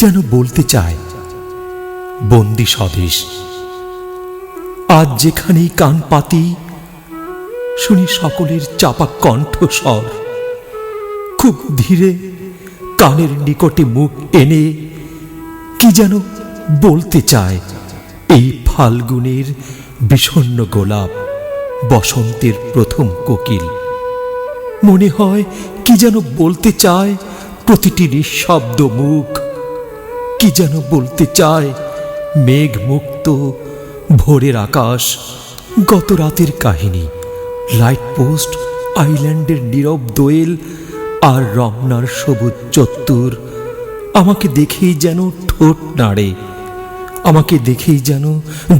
যেন বলতে চায়, বন্দি স্বদেশ, আজ যেখানেই কান পাতি, শুনি সকলের চাপা কণ্ঠস্বর। খুব ধীরে কানের নিকটে মুখ এনে কি যেন বলতে চায়, এই ফাল্গুনের বিষণ্ণ গোলাপ বসন্তের প্রথম কোকিল। মনে হয় কি যেন বলতে চায়, প্রতিটি নিঃশব্দ মুখ কি যেন বলতে চায়? মেঘ মুক্ত ভোরের আকাশ, গত রাতের কাহিনী লাইট পোস্ট আইল্যান্ডের নীরব দোয়েল আর রমনার সবুজ চত্বর। আমাকে দেখেই যেন ঠোঁট নাড়ে, আমাকে দেখেই যেন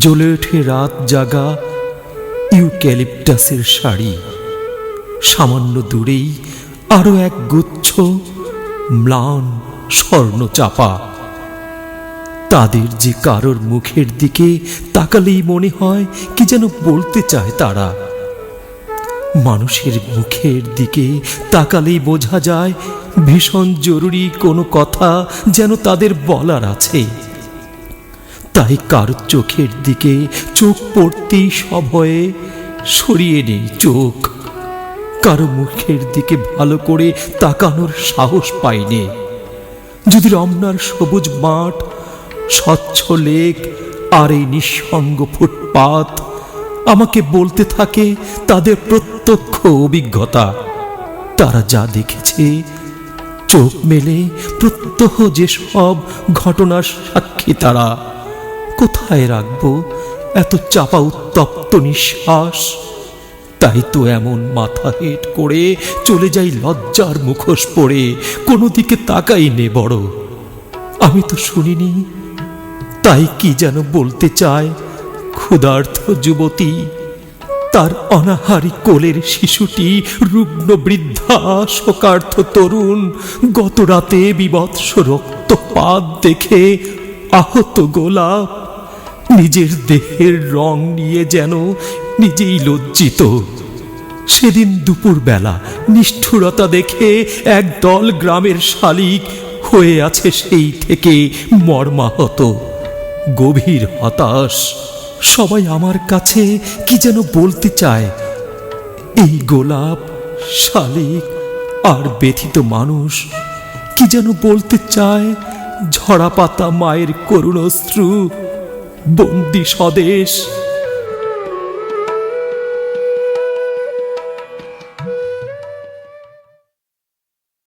জ্বলে ওঠে রাত জাগা ইউক্যালিপটাসের শাড়ি। সামান্য দূরেই আরও এক গুচ্ছ ম্লান স্বর্ণ চাপা। তাদের যে কারোর মুখের দিকে তাকালেই মনে হয় কি যেন বলতে চায় তারা। মানুষের মুখের দিকে তাকালেই বোঝা যায় ভীষণ জরুরি কোনো কথা যেন তাদের বলার আছে। তাই কারও চোখের দিকে চোখ পড়তেই সভয়ে সরিয়ে নেই চোখ। কারও মুখের দিকে ভালো করে তাকানোর সাহস পাইনি। যদি রমনার সবুজ মাঠ স্বচ্ছ লেক আর এই নিঃসঙ্গ ফুটপাত। আমাকে বলতে থাকে তাদের প্রত্যক্ষ অভিজ্ঞতা। তারা যা দেখেছে, চোখ মেলে, প্রত্যহ যেসব ঘটনার সাক্ষী তারা। কোথায় রাখব এত চাপা উত্তপ্ত নিঃশ্বাস? তাই তো এমন মাথা হেট করে চলে যাই লজ্জার মুখোশ পড়ে, কোনো দিকে তাকাই নে বড়। আমি তো শুনিনি তাই কি যেন বলতে চায়? ক্ষুধার্থ যুবতী, তার অনাহারি কোলের শিশুটি রুগ্ন বৃদ্ধা, শোকার্থ তরুণ গত রাতে বিবৎস রক্তপাত দেখে আহত গোলাপ, নিজের দেহের রং নিয়ে যেন নিজেই লজ্জিত। সেদিন দুপুরবেলা নিষ্ঠুরতা দেখে একদল গ্রামের শালিক হয়ে আছে সেই থেকে মর্মাহত। গভীর হতাশ। সবাই আমার কাছে কি যেন বলতে চায়। এই গোলাপ, শালিক আর ব্যথিত মানুষ কি যেন বলতে চায়। ঝরা পাতা মায়ের করুণশ্রু, বন্দি স্বদেশ।